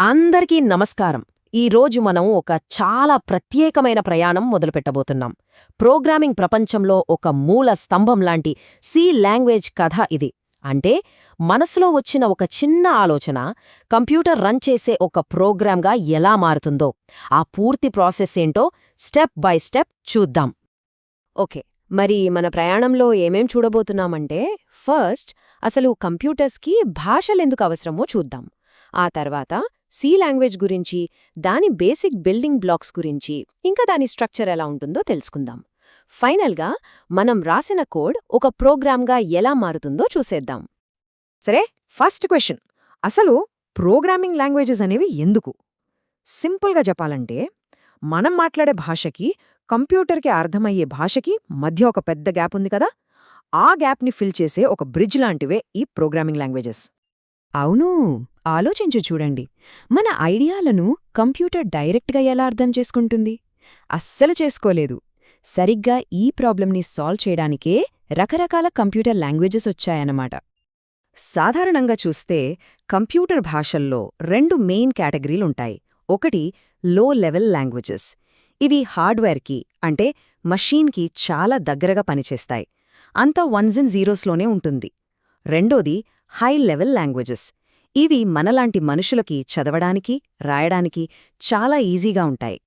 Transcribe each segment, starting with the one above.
అందరికీ నమస్కారం. ఈరోజు మనం ఒక చాలా ప్రత్యేకమైన ప్రయాణం మొదలుపెట్టబోతున్నాం. ప్రోగ్రామింగ్ ప్రపంచంలో ఒక మూల స్తంభం లాంటి సి లాంగ్వేజ్ కథ ఇది. అంటే మనసులో వచ్చిన ఒక చిన్న ఆలోచన కంప్యూటర్ రన్ చేసే ఒక ప్రోగ్రాంగా ఎలా మారుతుందో ఆ పూర్తి ప్రాసెస్ ఏంటో స్టెప్ బై స్టెప్ చూద్దాం. ఓకే మరి మన ప్రయాణంలో ఏమేం చూడబోతున్నామంటే ఫస్ట్ అసలు కంప్యూటర్స్కి భాషలెందుకు అవసరమో చూద్దాం. ఆ తర్వాత సి లాంగ్వేజ్ గురించి దాని బేసిక్ బిల్డింగ్ బ్లాక్స్ గురించి ఇంకా దాని స్ట్రక్చర్ ఎలా ఉంటుందో తెలుసుకుందాం. ఫైనల్గా మనం రాసిన కోడ్ ఒక ప్రోగ్రామ్గా ఎలా మారుతుందో చూసేద్దాం. సరే ఫస్ట్ క్వశ్చన్. అసలు ప్రోగ్రామింగ్ లాంగ్వేజెస్ అనేవి ఎందుకు? సింపుల్గా చెప్పాలంటే మనం మాట్లాడే భాషకి కంప్యూటర్కి అర్థమయ్యే భాషకి మధ్య ఒక పెద్ద గ్యాప్ ఉంది కదా? ఆ గ్యాప్ని ఫిల్ చేసే ఒక బ్రిడ్జ్ లాంటివే ఈ ప్రోగ్రామింగ్ లాంగ్వేజెస్. అవును ఆలోచించు చూడండి. మన ఐడియాలను కంప్యూటర్ డైరెక్ట్గా ఎలా అర్థం చేసుకుంటుంది? అస్సలు చేసుకోలేదు. సరిగ్గా ఈ ప్రాబ్లంని సాల్వ్ చేయడానికే రకరకాల కంప్యూటర్ లాంగ్వేజెస్ వచ్చాయన్నమాట. సాధారణంగా చూస్తే కంప్యూటర్ భాషల్లో రెండు మెయిన్ కేటగిరీలుంటాయి ఒకటి లో లెవెల్ లాంగ్వేజెస్. ఇవి హార్డ్వేర్కి అంటే మషీన్కి చాలా దగ్గరగా పనిచేస్తాయి. అంతా వన్స్ అండ్ జీరోస్లోనే ఉంటుంది. రెండోది హై లెవెల్ లాంగ్వేజెస్. ఇవి మనలాంటి మనుషులకి చదవడానికి రాయడానికి చాలా ఈజీగా ఉంటాయి.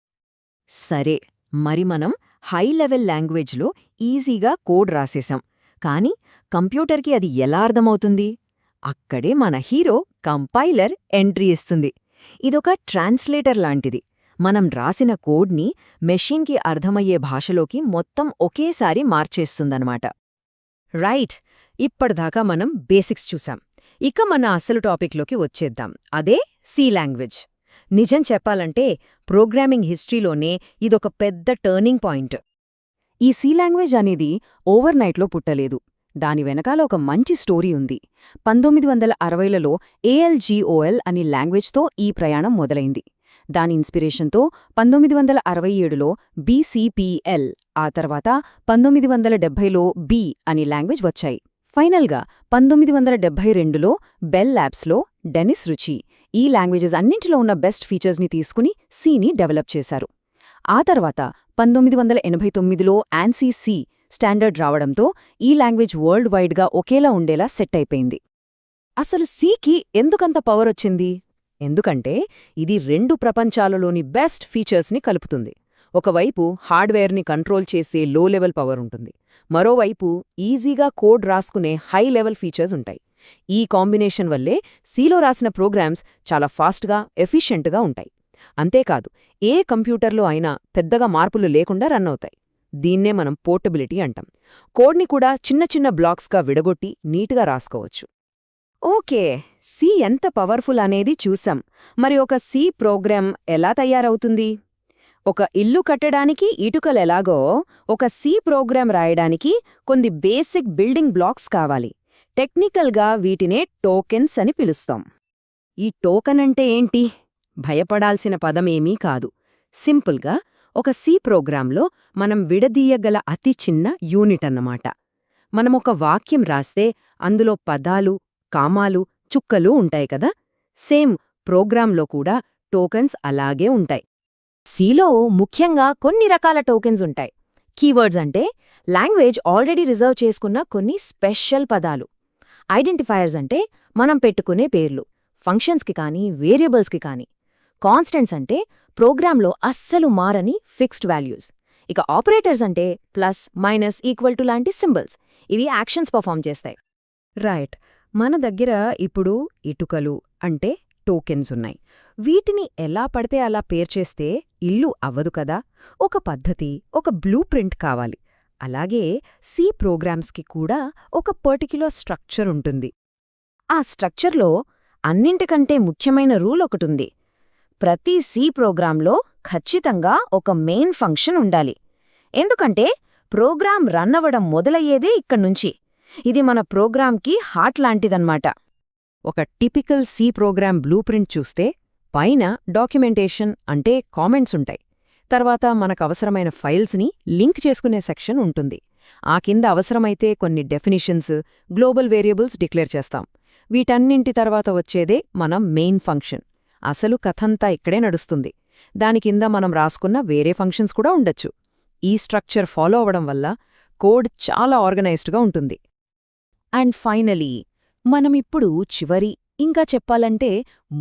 సరే మరి మనం హై లెవెల్ లాంగ్వేజ్లో ఈజీగా కోడ్ రాసేశాం. కాని కంప్యూటర్కి అది ఎలా అర్థమవుతుంది? అక్కడే మన హీరో కంపైలర్ ఎంట్రీ ఇస్తుంది. ఇదొక ట్రాన్స్లేటర్ లాంటిది. మనం రాసిన కోడ్ని మెషిన్కి అర్థమయ్యే భాషలోకి మొత్తం ఒకేసారి మార్చేస్తుందన్నమాట. రైట్ ఇప్పటిదాకా మనం బేసిక్స్ చూసాం ఇక మన అసలు టాపిక్లోకి వచ్చేద్దాం. అదే సి లాంగ్వేజ్. నిజం చెప్పాలంటే ప్రోగ్రామింగ్ హిస్టరీలోనే ఇదొక పెద్ద టర్నింగ్ పాయింట్. ఈ సి లాంగ్వేజ్ అనేది ఓవర్ నైట్లో పుట్టలేదు. దాని వెనకాల ఒక మంచి స్టోరీ ఉంది. పంతొమ్మిది వందల అరవైలలో ఏఎల్జీఓఎల్ అనే లాంగ్వేజ్తో ఈ ప్రయాణం మొదలైంది. దాని ఇన్స్పిరేషన్తో పంతొమ్మిది వందల అరవై ఏడులో బీసీపీఎల్ ఆ తర్వాత పంతొమ్మిది వందల డెబ్బైలో బి అనే లాంగ్వేజ్ వచ్చాయి. ఫైనల్గా పంతొమ్మిది వందల డెబ్బై రెండులో బెల్ ల్యాబ్స్లో డెనిస్ రుచి ఈ లాంగ్వేజెస్ అన్నింటిలో ఉన్న బెస్ట్ ఫీచర్స్ని తీసుకుని సీని డెవలప్ చేశారు. ఆ తర్వాత పంతొమ్మిది వందల ఎనభై తొమ్మిదిలో యాన్సీ సి స్టాండర్డ్ రావడంతో ఈ లాంగ్వేజ్ వరల్డ్ వైడ్గా ఒకేలా ఉండేలా సెట్ అయిపోయింది. అసలు సీకి ఎందుకంత పవర్ వచ్చింది? ఎందుకంటే ఇది రెండు ప్రపంచాలలోని బెస్ట్ ఫీచర్స్ని కలుపుతుంది. ఒకవైపు హార్డ్వేర్ని కంట్రోల్ చేసే లో లెవెల్ పవర్ ఉంటుంది. మరోవైపు ఈజీగా కోడ్ రాసుకునే హై లెవెల్ ఫీచర్స్ ఉంటాయి. ఈ కాంబినేషన్ వల్లే సీలో రాసిన ప్రోగ్రామ్స్ చాలా ఫాస్ట్గా ఎఫిషియెంట్గా ఉంటాయి. అంతేకాదు ఏ కంప్యూటర్లో అయినా పెద్దగా మార్పులు లేకుండా రన్ అవుతాయి. దీన్నే మనం పోర్టబిలిటీ అంటాం. కోడ్ని కూడా చిన్న చిన్న బ్లాక్స్గా విడగొట్టి నీట్గా రాసుకోవచ్చు. ఓకే సి ఎంత పవర్ఫుల్ అనేది చూసాం. మరి ఒక సి ప్రోగ్రామ్ ఎలా తయారవుతుంది? ఒక ఇల్లు కట్టడానికి ఇటుకలెలాగో ఒక సి ప్రోగ్రామ్ రాయడానికి కొన్ని బేసిక్ బిల్డింగ్ బ్లాక్స్ కావాలి. టెక్నికల్గా వీటినే టోకెన్స్ అని పిలుస్తాం. ఈ టోకెన్ అంటే ఏంటి? భయపడాల్సిన పదమేమీ కాదు. సింపుల్గా ఒక సి ప్రోగ్రాంలో మనం విడదీయగల అతి చిన్న యూనిట్ అన్నమాట. మనమొక వాక్యం రాస్తే అందులో పదాలు కామాలు చుక్కలు ఉంటాయి కదా? సేమ్ ప్రోగ్రాంలో కూడా టోకెన్స్ అలాగే ఉంటాయి. సిలో ముఖ్యంగా కొన్ని రకాల టోకెన్స్ ఉంటాయి. కీవర్డ్స్ అంటే లాంగ్వేజ్ ఆల్రెడీ రిజర్వ్ చేసుకున్న కొన్ని స్పెషల్ పదాలు. ఐడెంటిఫైయర్స్ అంటే మనం పెట్టుకునే పేర్లు. ఫంక్షన్స్కి కానీ వేరియబుల్స్కి కానీ. కాన్స్టెంట్స్ అంటే ప్రోగ్రాంలో అస్సలు మారని ఫిక్స్డ్ వాల్యూస్. ఇక ఆపరేటర్స్ అంటే ప్లస్ మైనస్ ఈక్వల్ టు లాంటి సింబల్స్. ఇవి యాక్షన్స్ పర్ఫామ్ చేస్తాయి. రైట్. మన దగ్గర ఇప్పుడు ఇటుకలు అంటే టోకెన్స్ ఉన్నాయి. వీటిని ఎలా పడితే అలా పేర్చేస్తే ఇల్లు అవ్వదు కదా. ఒక పద్ధతి ఒక బ్లూ ప్రింట్ కావాలి. అలాగే సి ప్రోగ్రామ్స్కి కూడా ఒక పర్టిక్యులర్ స్ట్రక్చర్ ఉంటుంది. ఆ స్ట్రక్చర్లో అన్నింటికంటే ముఖ్యమైన రూల్ ఒకటుంది. ప్రతి సి ప్రోగ్రాంలో ఖచ్చితంగా ఒక మెయిన్ ఫంక్షన్ ఉండాలి. ఎందుకంటే ప్రోగ్రాం రన్ అవ్వడం మొదలయ్యేదే ఇక్కడ్నుంచి ఇది మన ప్రోగ్రాంకి హార్ట్ లాంటిదన్నమాట. ఒక typical C program blueprint చూస్తే పైన డాక్యుమెంటేషన్ అంటే కామెంట్స్ ఉంటాయి. తర్వాత మనకవసరమైన ఫైల్స్ని లింక్ చేసుకునే సెక్షన్ ఉంటుంది. ఆ కింద అవసరమైతే కొన్ని డెఫినిషన్స్ గ్లోబల్ వేరియబుల్స్ డిక్లేర్ చేస్తాం. వీటన్నింటి తర్వాత వచ్చేదే మన మెయిన్ ఫంక్షన్. అసలు కథంతా ఇక్కడే నడుస్తుంది. దాని కింద మనం రాసుకున్న వేరే ఫంక్షన్స్ కూడా ఉండొచ్చు. ఈ స్ట్రక్చర్ ఫాలో అవ్వడం వల్ల కోడ్ చాలా ఆర్గనైజ్డ్గా ఉంటుంది. అండ్ ఫైనలీ మనమిప్పుడు చివరి ఇంకా చెప్పాలంటే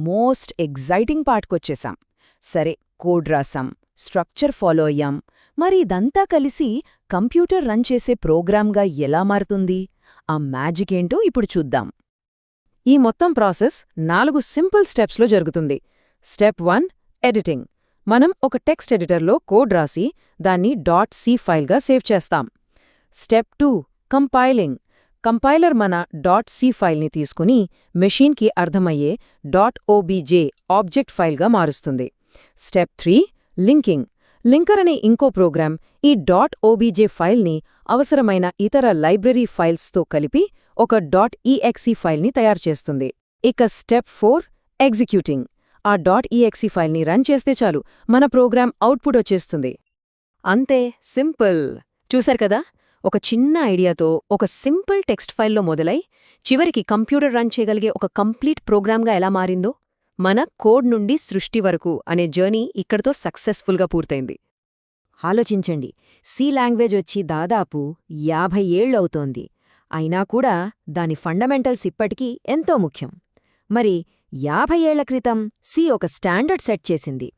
మోస్ట్ ఎగ్జైటింగ్ పార్ట్కొచ్చేసాం. సరే కోడ్ రాసాం స్ట్రక్చర్ ఫాలో అయ్యాం మరి ఇదంతా కలిసి కంప్యూటర్ రన్ చేసే ప్రోగ్రామ్గా ఎలా మారుతుంది? ఆ మ్యాజిక్ ఏంటో ఇప్పుడు చూద్దాం. ఈ మొత్తం ప్రాసెస్ నాలుగు సింపుల్ స్టెప్స్లో జరుగుతుంది. Step one editing. మనం ఒక టెక్స్ట్ ఎడిటర్లో కోడ్ రాసి దాన్ని డాట్ సి ఫైల్గా సేవ్ చేస్తాం. Step two compiling. కంపైలర్ మన డాట్ సి ఫైల్ని తీసుకుని మెషీన్కి అర్థమయ్యే డాట్ ఓబీజే ఆబ్జెక్ట్ ఫైల్గా మారుస్తుంది. Step three linking. లింకర్ అనే ఇంకో ప్రోగ్రామ్ ఈ డాట్ ఓబీజే ఫైల్ని అవసరమైన ఇతర లైబ్రరీ ఫైల్స్తో కలిపి ఒక డాట్ ఈఎక్సీ ఫైల్ని తయారుచేస్తుంది ఇక స్టెప్ ఫోర్ ఎగ్జిక్యూటింగ్. ఆ డాట్ ఈఎక్సీ ఫైల్ని రన్ చేస్తే చాలు. మన ప్రోగ్రామ్ అవుట్పుట్ వచ్చేస్తుంది. అంతే సింపుల్. చూశారు కదా? ఒక చిన్న ఐడియాతో ఒక సింపుల్ టెక్స్ట్ ఫైల్లో మొదలై చివరికి కంప్యూటర్ రన్ చేయగలిగే ఒక కంప్లీట్ ప్రోగ్రామ్గా ఎలా మారిందో మన కోడ్ నుండి సృష్టి వరకు అనే జర్నీ ఇక్కడితో సక్సెస్ఫుల్గా పూర్తయింది. ఆలోచించండి సి లాంగ్వేజ్ వచ్చి దాదాపు యాభై ఏళ్ళవుతోంది అయినా కూడా దాని ఫండమెంటల్స్ ఇప్పటికీ ఎంతో ముఖ్యం. మరి యాభై ఏళ్ళ క్రితం సి ఒక స్టాండర్డ్ సెట్ చేసింది.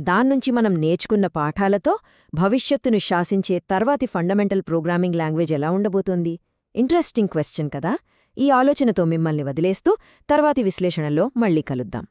దాన్నుంచి మనం నేర్చుకున్న పాఠాలతో భవిష్యత్తును శాసించే తర్వాతి ఫండమెంటల్ ప్రోగ్రామింగ్ లాంగ్వేజ్ ఎలా ఉండబోతోంది? ఇంట్రెస్టింగ్ క్వశ్చన్ కదా? ఈ ఆలోచనతో మిమ్మల్ని వదిలేస్తూ తర్వాతి విశ్లేషణలో మళ్ళీ కలుద్దాం.